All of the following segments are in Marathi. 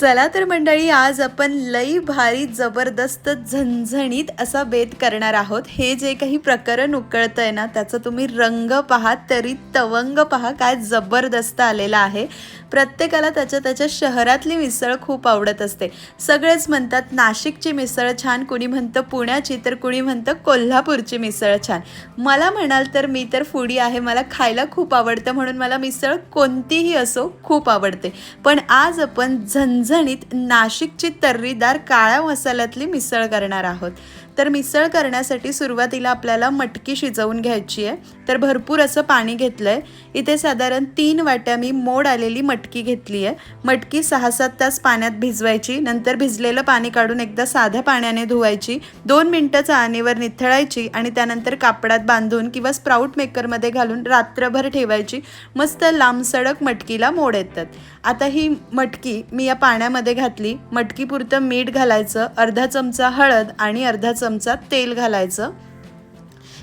चला तर मंडळी आज आपण लई भारी जबरदस्त झणझणीत असा बेत करणार आहोत. हे जे काही प्रकरण उकळतंय ना त्याचा तुम्ही रंग पहा तरी तवंग पहा काय जबरदस्त आलेला आहे. प्रत्येकाला त्याच्या त्याच्या शहरातली मिसळ खूप आवडत असते. सगळेच म्हणतात नाशिकची मिसळ छान कुणी म्हणतं पुण्याची तर कुणी म्हणतं कोल्हापूरची मिसळ छान. मला म्हणाल तर मी तर फुडी आहे मला खायला खूप आवडतं म्हणून मला मिसळ कोणतीही असो खूप आवडते. पण आज आपण झणझणीत नाशिकची तर्रीदार काळ्या मसाल्यातली मिसळ करणार आहोत. तर मिसळ करण्यासाठी सुरुवातीला आपल्याला मटकी शिजवून घ्यायची आहे. तर भरपूर असं पाणी घेतलं आहे इथे साधारण तीन वाट्या मी मोड आलेली मटकी मटकी घेतली आहे मटकी सहा सात तास पाण्यात भिजवायची नंतर भिजलेलं पाणी काढून एकदा साध्या पाण्याने धुवायची दोन मिनटं चाळणीवर निथळायची आणि त्यानंतर कापडात बांधून किंवा स्प्राऊट मेकरमध्ये घालून रात्रभर ठेवायची. मस्त लांबसडक मटकीला मोड येतात. आता ही मटकी मी या पाण्यामध्ये घातली. मटकीपुरतं मीठ घालायचं अर्धा चमचा हळद आणि अर्धा चमचा तेल घालायचं.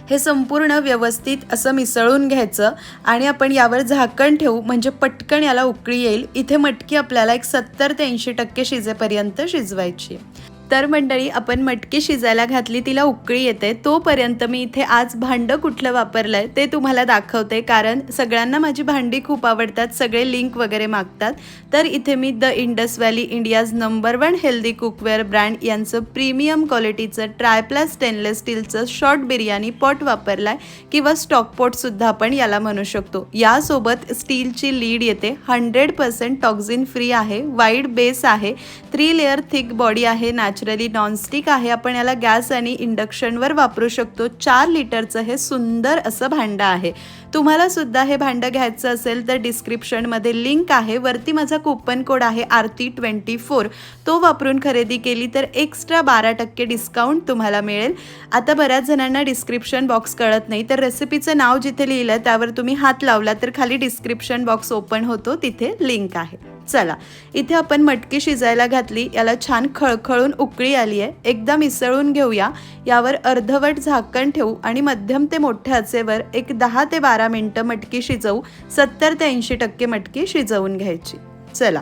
हे संपूर्ण व्यवस्थित असं मिसळून घ्यायचं आणि आपण यावर झाकण ठेवू म्हणजे पटकन याला उकळी येईल. इथे मटकी आपल्याला एक सत्तर ते ऐंशी टक्के शिजेपर्यंत शिजवायची आहे. तर मंडळी आपण मटकी शिजायला घातली तिला उकळी येते. तोपर्यंत मी इथे आज भांडं कुठलं वापरलं आहे ते तुम्हाला दाखवते कारण सगळ्यांना माझी भांडी खूप आवडतात सगळे लिंक वगैरे मागतात. तर इथे मी the Indus valley India's number one healthy cookware brand यांचं प्रीमियम क्वालिटीचं ट्रायप्लास स्टेनलेस स्टीलचं शॉर्ट बिर्याणी पॉट वापरला आहे किंवा स्टॉक पॉटसुद्धा आपण याला म्हणू शकतो. यासोबत स्टीलची लीड येते हंड्रेड पर्सेंट टॉक्झिन फ्री आहे वाईड बेस आहे थ्री लेअर थिक बॉडी आहे नॅचरली नॉनस्टिक आहे. आपण याला गॅस आणि इंडक्शनवर वापरू शकतो. चार लिटरचं हे सुंदर असं भांडं आहे. तुम्हाला सुद्धा हे भांडं घ्यायचं असेल तर डिस्क्रिप्शनमध्ये लिंक आहे. वरती माझा कुपन कोड आहे आरती ट्वेंटी फोर. तो वापरून खरेदी केली तर एक्स्ट्रा बारा टक्के डिस्काउंट तुम्हाला मिळेल. आता बऱ्याच जणांना डिस्क्रिप्शन बॉक्स कळत नाही. तर रेसिपीचं नाव जिथे लिहिलं आहे त्यावर तुम्ही हात लावला तर खाली डिस्क्रिप्शन बॉक्स ओपन होतो. तिथे लिंक आहे. चला इथे आपण मटकी शिजायला घातली. याला छान खळखळून उकळी आली आहे. एकदा मिसळून घेऊया. यावर अर्धवट झाकण ठेवू आणि मध्यम ते मोठ्या आचेवर एक दहा ते बारा मिनटं मटकी शिजवू. सत्तर ते ऐंशी टक्के मटकी शिजवून घ्यायची. चला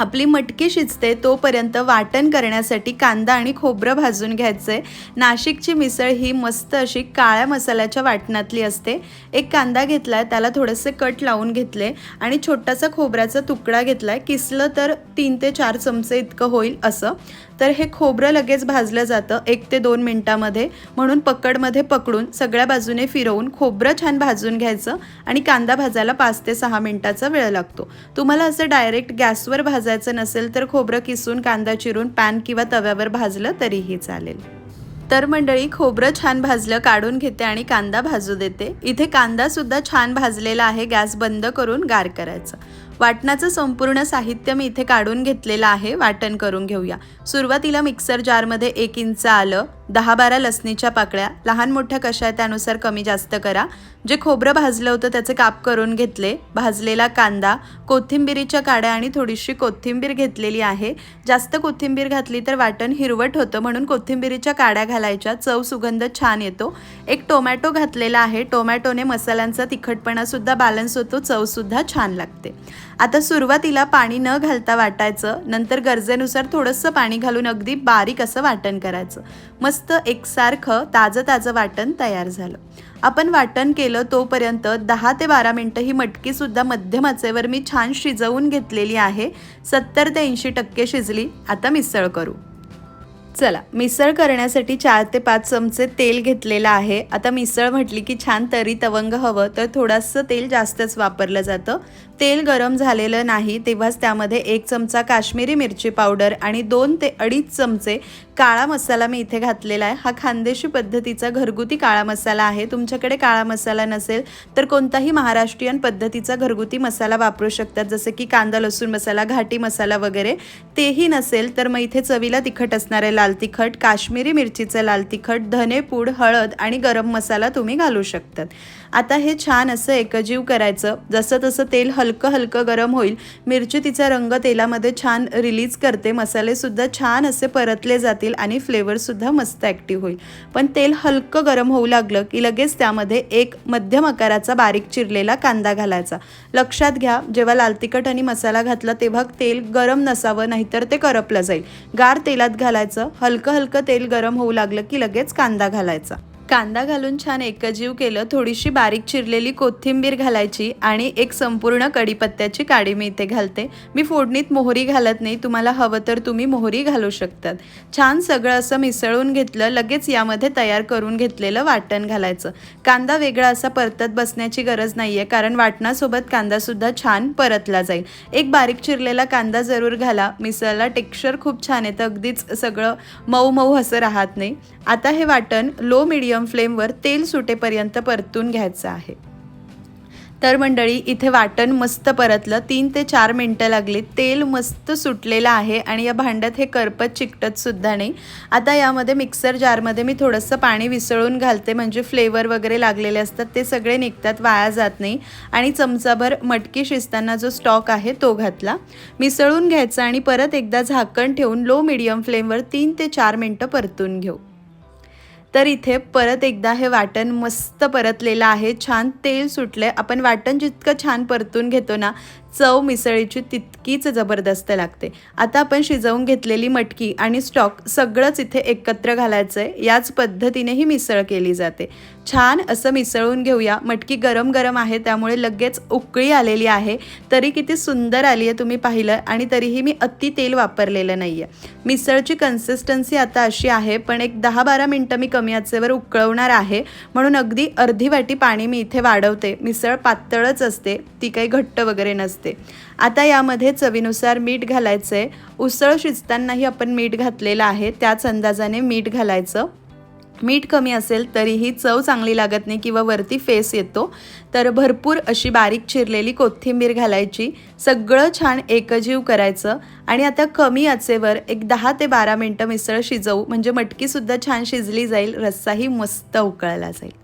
आपली मटकी शिजते तोपर्यंत वाटण करण्यासाठी कांदा आणि खोबरं भाजून घ्यायचं. आहे नाशिकची मिसळ ही मस्त अशी काळ्या मसाल्याच्या वाटणातली असते. एक कांदा घेतला आहे त्याला थोडेसे कट लावून घेतले आणि छोटासा खोबऱ्याचा तुकडा घेतला आहे किसलं तर तीन ते चार चमचे इतकं होईल असं. तर हे खोबरं लगेच भाजलं जातं एक ते दोन मिनटामध्ये. म्हणून पकडमध्ये पकडून सगळ्या बाजूने फिरवून खोबरं छान भाजून घ्यायचं आणि कांदा भाजायला पाच ते सहा मिनटाचा वेळ लागतो. तुम्हाला असं डायरेक्ट गॅसवर भाजायचं नसेल तर खोबरं किसून कांदा चिरून पॅन किंवा तव्यावर भाजलं तरीही चालेल. तर मंडळी खोबरं छान भाजलं काढून घेते आणि कांदा भाजू देते. इथे कांदा सुद्धा छान भाजलेला आहे गॅस बंद करून गार करायचं. वाटणाचं संपूर्ण साहित्य मी इथे काढून घेतलेलं आहे वाटण करून घेऊया. सुरुवातीला मिक्सर जारमध्ये एक इंच आलं दहा बारा लसणीच्या पाकळ्या लहान मोठ्या कशा आहे त्यानुसार कमी जास्त करा. जे खोबरं भाजलं होतं त्याचे काप करून घेतले. भाजलेला कांदा कोथिंबिरीच्या काड्या आणि थोडीशी कोथिंबीर घेतलेली आहे. जास्त कोथिंबीर घातली तर वाटण हिरवट होतं म्हणून कोथिंबिरीच्या काड्या घालायच्या. चव सुगंध छान येतो. एक टोमॅटो घातलेला आहे. टोमॅटोने मसाल्यांचा तिखटपणासुद्धा बॅलन्स होतो. चवसुद्धा छान लागते. आता सुरुवातीला पाणी न घालता वाटायचं. नंतर गरजेनुसार थोडंसं पाणी घालून अगदी बारीक असं वाटण करायचं. मस्त एकसारखं ताजं ताजं वाटण तयार झालं. आपण वाटण केलं तोपर्यंत दहा ते बारा मिनटं ही मटकीसुद्धा मध्यम आचेवर मी छान शिजवून घेतलेली आहे. सत्तर ते ऐंशी टक्के शिजली. आता मिसळ करू. चला मिसळ करण्यासाठी चार ते पाच चमचे तेल घेतलेलं आहे. आता मिसळ म्हटली की छान तरी तवंग हवं तर थोडंसं तेल जास्तच वापरलं जातं. तेल गरम झालेलं नाही तेव्हाच त्यामध्ये एक चमचा काश्मीरी मिरची पावडर आणि दोन ते अडीच चमचे काळा मसाला मी इथे घातलेला आहे. हा खानदेशी पद्धतीचा घरगुती काळा मसाला आहे. तुमच्याकडे काळा मसाला नसेल तर कोणताही महाराष्ट्रीयन पद्धतीचा घरगुती मसाला वापरू शकतात. जसं की कांदा लसूण मसाला घाटी मसाला वगैरे तेही नसेल तर मग इथे चवीला तिखट असणारे लाल तिखट काश्मीरी मिरचीचं लाल तिखट धनेपूड हळद आणि गरम मसाला तुम्ही घालू शकतात. आता हे छान असं एकजीव करायचं. जसं तसं तेल हलकं हलकं गरम होईल. मिरची तिचा रंग तेलामध्ये छान रिलीज करते. मसालेसुद्धा छान असे परतले जातील आणि फ्लेवरसुद्धा मस्त ॲक्टिव्ह होईल. पण तेल हलकं गरम होऊ लागलं की लगेच त्यामध्ये एक मध्यम आकाराचा बारीक चिरलेला कांदा घालायचा. लक्षात घ्या जेव्हा लाल तिखट आणि मसाला घातला तेव्हा तेल गरम नसावं नाहीतर ते करपलं जाईल. गार तेलात घालायचं. हलकं हलकं तेल गरम होऊ लागलं की लगेच कांदा घालायचा. कांदा घालून छान एकजीव केलं थोडीशी बारीक चिरलेली कोथिंबीर घालायची आणि एक संपूर्ण कढीपत्त्याची काडी मी इथे घालते. मी फोडणीत मोहरी घालत नाही तुम्हाला हवं तर तुम्ही मोहरी घालू शकतात. छान सगळं असं मिसळून घेतलं लगेच यामध्ये तयार करून घेतलेलं वाटण घालायचं. कांदा वेगळा असा परतत बसण्याची गरज नाही आहे कारण वाटणासोबत कांदासुद्धा छान परतला जाईल. एक बारीक चिरलेला कांदा जरूर घाला मिसळला टेक्स्चर खूप छान येतं अगदीच सगळं मऊ मऊ असं राहत नाही. आता हे वाटण लो मिडियम फ्लेमवर तेल सुटेपर्यंत परतून घ्यायचं आहे. तर मंडळी इथे वाटण मस्त परतलं. तीन ते चार मिनटं लागली. तेल मस्त सुटलेलं आहे आणि या भांड्यात हे करपत चिकटत सुद्धा नाही. आता यामध्ये मिक्सर जारमध्ये मी थोडंसं पाणी विसळून घालते. म्हणजे फ्लेवर वगैरे लागलेले असतात ते सगळे निघतात वाया जात नाही. आणि चमचाभर मटकी शिजताना जो स्टॉक आहे तो घातला. मिसळून घ्यायचा आणि परत एकदा झाकण ठेवून लो मिडियम फ्लेमवर तीन ते चार मिनटं परतून घेऊ. तर इथे परत एकदा हे वाटण मस्त परतलेलं आहे. छान तेल सुटलं आहे आपण वाटण जितकं छान परतून घेतो ना चव मिसळीची तितकीच जबरदस्त लागते. आता आपण शिजवून घेतलेली मटकी आणि स्टॉक सगळंच इथे एकत्र घालायचं आहे याच पद्धतीने ही मिसळ केली जाते. छान असं मिसळून घेऊया. मटकी गरम गरम आहे त्यामुळे लगेच उकळी आलेली आहे. तरी किती सुंदर आली आहे तुम्ही पाहिलं आणि तरीही मी अति तेल वापरलेलं नाही आहे मिसळची कन्सिस्टन्सी आता अशी आहे पण एक दहा बारा मिनटं मी कमी आचेवर उकळवणार आहे. म्हणून अगदी अर्धी वाटी पाणी मी इथे वाढवते. मिसळ पातळच असते ती काही घट्ट वगैरे नसते. असते. आता यामध्ये चवीनुसार मीठ घालायचं. आहे उसळ शिजतानाही आपण मीठ घातलेलं आहे. त्याच अंदाजाने मीठ घालायचं. मीठ कमी असेल तरीही चव चांगली लागत नाही किंवा वरती फेस येतो. तर भरपूर अशी बारीक चिरलेली कोथिंबीर घालायची. सगळं छान एकजीव करायचं. आणि आता कमी आचेवर एक दहा ते बारा मिनटं मिसळ शिजवू. म्हणजे मटकीसुद्धा छान शिजली जाईल. रस्साही मस्त उकळला जाईल.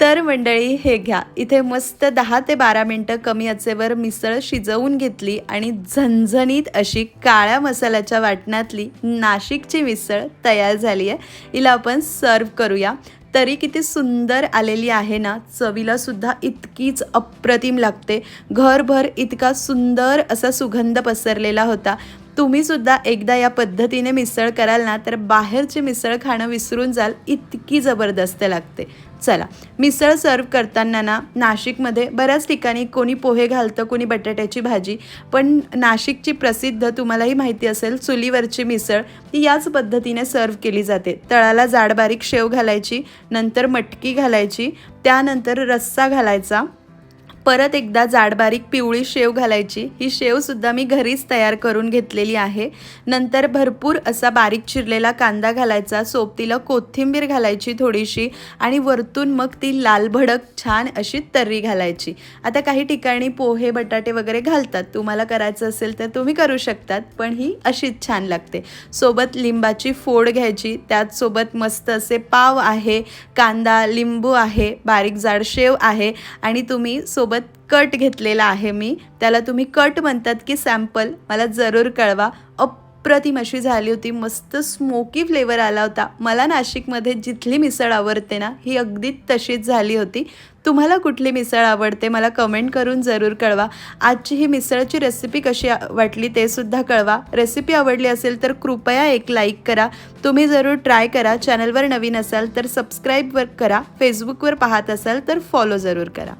तर मंडळी हे घ्या. इथे मस्त दहा ते बारा मिनटं कमी आचेवर मिसळ शिजवून घेतली आणि झणझणीत अशी काळ्या मसाल्याच्या वाटणातली नाशिकची मिसळ तयार झाली आहे. हिला आपण सर्व करूया. तरी किती सुंदर आलेली आहे ना चवीला सुद्धा इतकीच अप्रतिम लागते. घरभर इतका सुंदर असा सुगंध पसरलेला होता. तुम्ही सुद्धा एकदा या पद्धतीने मिसळ कराल ना तर बाहेरची मिसळ खाणं विसरून जाल इतकी जबरदस्त लागते. चला मिसळ सर्व करताना ना नाशिकमध्ये बऱ्याच ठिकाणी कोणी पोहे घालतं कोणी बटाट्याची भाजी पण नाशिकची प्रसिद्ध तुम्हालाही माहिती असेल चुलीवरची मिसळ ही याच पद्धतीने सर्व केली जाते. तळाला जाडबारीक शेव घालायची नंतर मटकी घालायची त्यानंतर रस्सा घालायचा परत एकदा जाडबारीक पिवळी शेव घालायची. ही शेवसुद्धा मी घरीच तयार करून घेतलेली आहे. नंतर भरपूर असा बारीक चिरलेला कांदा घालायचा सोबतीला कोथिंबीर घालायची थोडीशी आणि वरतून मग ती लाल भडक छान अशी तर्री घालायची. आता काही ठिकाणी पोहे बटाटे वगैरे घालतात. तुम्हाला करायचं असेल तर तुम्ही करू शकतात पण ही अशीच छान लागते. सोबत लिंबाची फोड घ्यायची. त्याचसोबत मस्त असे पाव आहे कांदा लिंबू आहे बारीक जाड शेव आहे आणि तुम्ही सोबत कट घेतलेला आहे मी. त्याला तुम्ही कट म्हणतात की सॅम्पल मला जरूर कळवा. अप्रतिम अशी झाली होती. मस्त स्मोकी फ्लेवर आला होता. मला नाशिकमध्ये जिथली मिसळ आवडते ना ही अगदी तशीच झाली होती. तुम्हाला कुठली मिसळ आवडते मला कमेंट करून जरूर कळवा. आजची ही मिसळची रेसिपी कशी वाटली ते सुद्धा कळवा. रेसिपी आवडली असेल तर कृपया एक लाईक करा. तुम्ही जरूर ट्राय करा. चॅनलवर नवीन असाल तर सबस्क्राईबवर करा. फेसबुकवर पाहत असाल तर फॉलो जरूर करा.